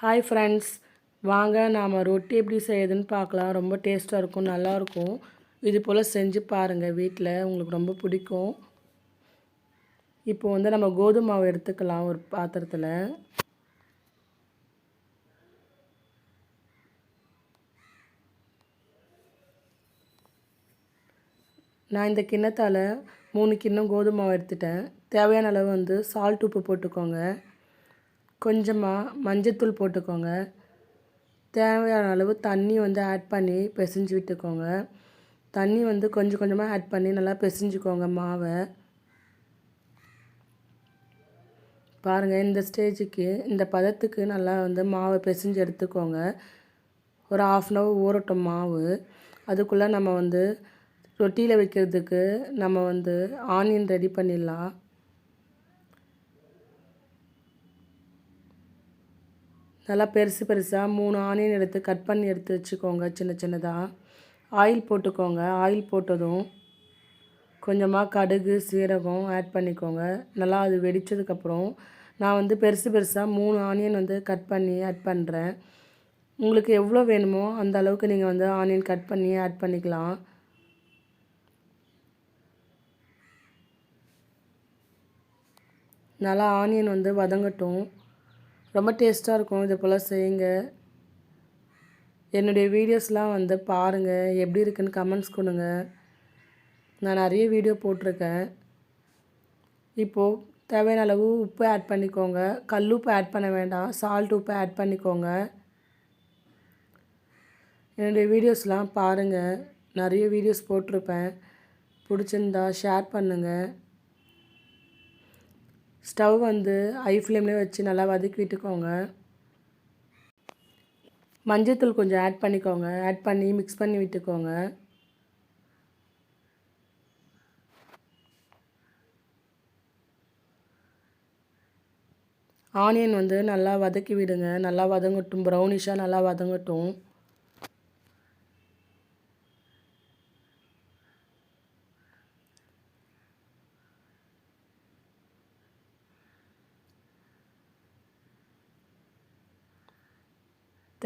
Hi friends வாங்க நாம் ரொட்டி எப்படி செய்யுதுன்னு பார்க்கலாம். ரொம்ப டேஸ்ட்டாக இருக்கும் நல்லாயிருக்கும் இது போல் செஞ்சு பாருங்கள் வீட்டில் உங்களுக்கு ரொம்ப பிடிக்கும். இப்போ வந்து நம்ம கோதுமை மாவு எடுத்துக்கலாம் ஒரு பாத்திரத்தில். நான் இந்த கிண்ணத்தால் மூணு கிண்ணம் கோதுமை மாவு எடுத்துட்டேன். தேவையான அளவு வந்து சால்ட் உப்பு போட்டுக்கோங்க. கொஞ்சமாக மஞ்சத்தூள் போட்டுக்கோங்க. தேவையான அளவு தண்ணி வந்து ஆட் பண்ணி பிசைஞ்சு விட்டுக்கோங்க. தண்ணி வந்து கொஞ்சம் கொஞ்சமாக ஆட் பண்ணி நல்லா பிசைஞ்சுக்கோங்க மாவை. பாருங்கள் இந்த ஸ்டேஜுக்கு இந்த பதத்துக்கு நல்லா வந்து மாவை பிசைஞ்சு எடுத்துக்கோங்க. ஒரு ஆஃப் அன் ஹவர் ஊறட்டும் மாவு. அதுக்குள்ளே நம்ம வந்து ரொட்டியில் வைக்கிறதுக்கு நம்ம வந்து ஆனியன் ரெடி பண்ணிடலாம். நல்லா பெருசு பெருசாக மூணு ஆனியன் எடுத்து கட் பண்ணி எடுத்து வச்சுக்கோங்க. சின்ன சின்னதாக ஆயில் போட்டுக்கோங்க. ஆயில் போட்டதும் கொஞ்சமாக கடுகு சீரகம் ஆட் பண்ணிக்கோங்க. நல்லா அது வெடித்ததுக்கப்புறம் நான் வந்து பெருசு பெருசாக மூணு ஆனியன் வந்து கட் பண்ணி ஆட் பண்ணுறேன் உங்களுக்கு எவ்வளோ வேணுமோ அந்த அளவுக்கு நீங்கள் வந்து ஆனியன் கட் பண்ணி ஆட் பண்ணிக்கலாம். நல்லா ஆனியன் வந்து வதங்கட்டும். ரொம்ப டேஸ்ட்டாக இருக்கும் இதை போல் செய்யுங்க. என்னுடைய வீடியோஸ்லாம் வந்து பாருங்கள் எப்படி இருக்குன்னு கமெண்ட்ஸ் கொடுங்க. நான் நிறைய வீடியோ போட்டிருக்கேன். இப்போது தேவையான அளவு உப்பு ஆட் பண்ணிக்கோங்க. கல் உப்பு ஆட் பண்ண வேண்டாம் சால்ட் உப்பு ஆட் பண்ணிக்கோங்க. என்னுடைய வீடியோஸ்லாம் பாருங்கள் நிறைய வீடியோஸ் போட்டிருப்பேன். பிடிச்சிருந்தா ஷேர் பண்ணுங்கள் ஸ்டவ் வந்து ஹை ஃப்ளேம்லேயே வச்சு நல்லா வதக்கி விட்டுக்கோங்க. மஞ்சத்தூள் கொஞ்சம் ஆட் பண்ணிக்கோங்க. ஆட் பண்ணி மிக்ஸ் பண்ணி விட்டுக்கோங்க. ஆனியன் வந்து நல்லா வதக்கி விடுங்க. நல்லா வதங்கட்டும். ப்ரௌனிஷாக நல்லா வதங்கட்டும்.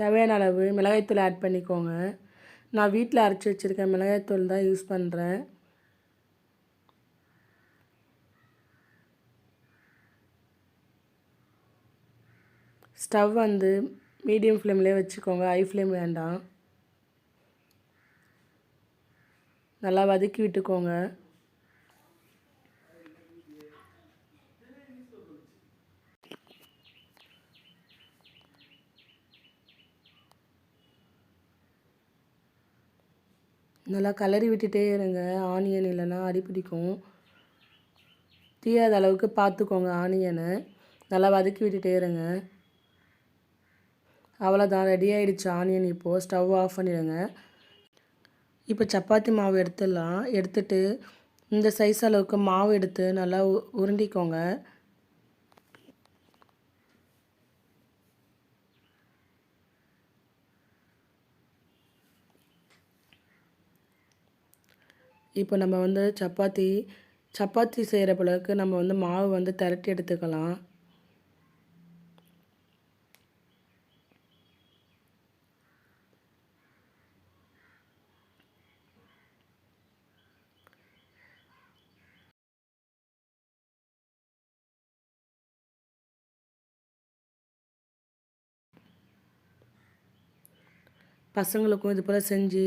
தேவையான அளவு மிளகாய்த்தூள் ஆட் பண்ணிக்கோங்க. நான் வீட்டில் அரைச்சி வச்சுருக்கேன் மிளகாய்த்தூள் தான் யூஸ் பண்ணுறேன் ஸ்டவ் வந்து மீடியம் ஃப்ளேம்லேயே வச்சுக்கோங்க. ஹை ஃப்ளேம் வேண்டாம். நல்லா வதக்கி விட்டுக்கோங்க. நல்லா கலரி விட்டுட்டே இருங்க. ஆனியன் இல்லைன்னா அடி பிடிக்கும். தீயாத அளவுக்கு பார்த்துக்கோங்க ஆனியனை. நல்லா வதக்கி விட்டுட்டே இருங்க. அவ்வளோதான் ரெடி ஆகிடுச்சு ஆனியன் இப்போது ஸ்டவ் ஆஃப் பண்ணிடுங்க. இப்போ சப்பாத்தி மாவு எடுத்துடலாம். எடுத்துட்டு இந்த சைஸ் அளவுக்கு மாவு எடுத்து நல்லா உருண்டிக்கோங்க. இப்போ நம்ம வந்து சப்பாத்தி சப்பாத்தி செய்கிற பிளவுக்கு நம்ம வந்து மாவு வந்து திரட்டி எடுத்துக்கலாம். பசங்களுக்கும் இது போல் செஞ்சு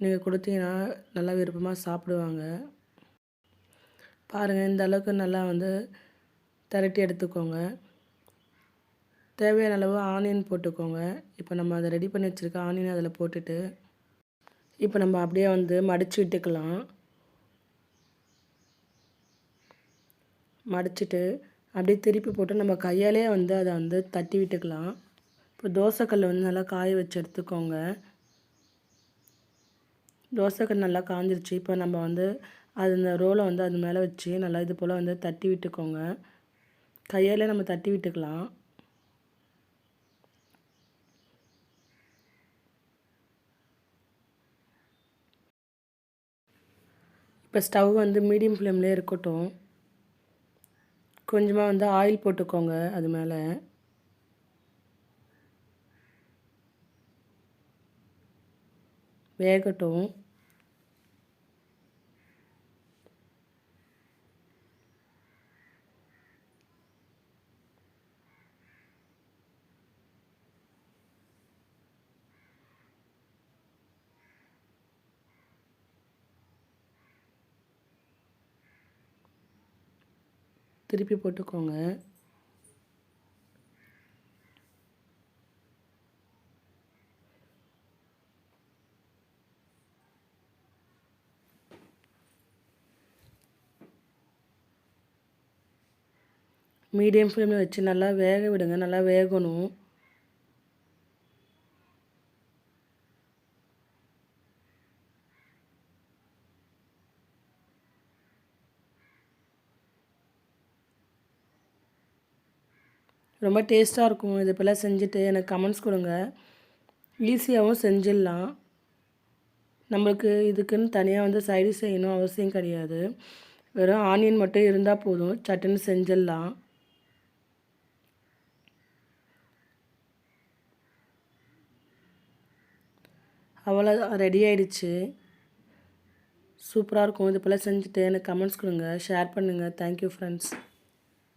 நீங்கள் கொடுத்தீங்கன்னா நல்லா விருப்பமாக சாப்பிடுவாங்க. பாருங்கள் இந்த அளவுக்கு நல்லா வந்து திரட்டி எடுத்துக்கோங்க. தேவையான அளவு ஆனியன் போட்டுக்கோங்க. இப்போ நம்ம அதை ரெடி பண்ணி வச்சுருக்க ஆனியன் அதில் போட்டுட்டு இப்போ நம்ம அப்படியே வந்து மடித்து விட்டுக்கலாம். மடிச்சுட்டு அப்படியே திருப்பி போட்டு நம்ம கையாலே வந்து அதை வந்து தட்டி விட்டுக்கலாம். இப்போ தோசைக்கல் வந்து நல்லா காய வச்சு எடுத்துக்கோங்க. தோசைக்கல் நல்லா காய்ஞ்சிருச்சு இப்போ நம்ம வந்து அது இந்த ரோலை வந்து அது மேலே வச்சு நல்லா இது போல் வந்து தட்டி விட்டுக்கோங்க. கையாலே நம்ம தட்டி விட்டுக்கலாம். இப்போ ஸ்டவ் வந்து மீடியம் ஃப்ளேம்லேயே இருக்கட்டும். கொஞ்சமாக வந்து ஆயில் போட்டுக்கோங்க அது மேலே. வேகட்டும். திருப்பி போட்டுக்கோங்க. மீடியம் ஃப்ளேமில் வச்சு நல்லா வேக விடுங்க. நல்லா வேகணும். ரொம்ப டேஸ்ட்டாக இருக்கும். இது போல் செஞ்சுட்டு எனக்கு கமெண்ட்ஸ் கொடுங்க. ஈஸியாகவும் செஞ்சிடலாம். நம்மளுக்கு இதுக்குன்னு தனியாக வந்து சைடு செய்யணும் அவசியம் கிடையாது. வெறும் ஆனியன் மட்டும் இருந்தால் போதும். சட்டுன்னு செஞ்சிடலாம். அவ்வளோ ரெடி ஆயிடுச்சு. சூப்பராக இருக்கும். இது போல் செஞ்சுட்டு எனக்கு கமெண்ட்ஸ் கொடுங்க. ஷேர் பண்ணுங்கள் தேங்க்யூ ஃப்ரெண்ட்ஸ்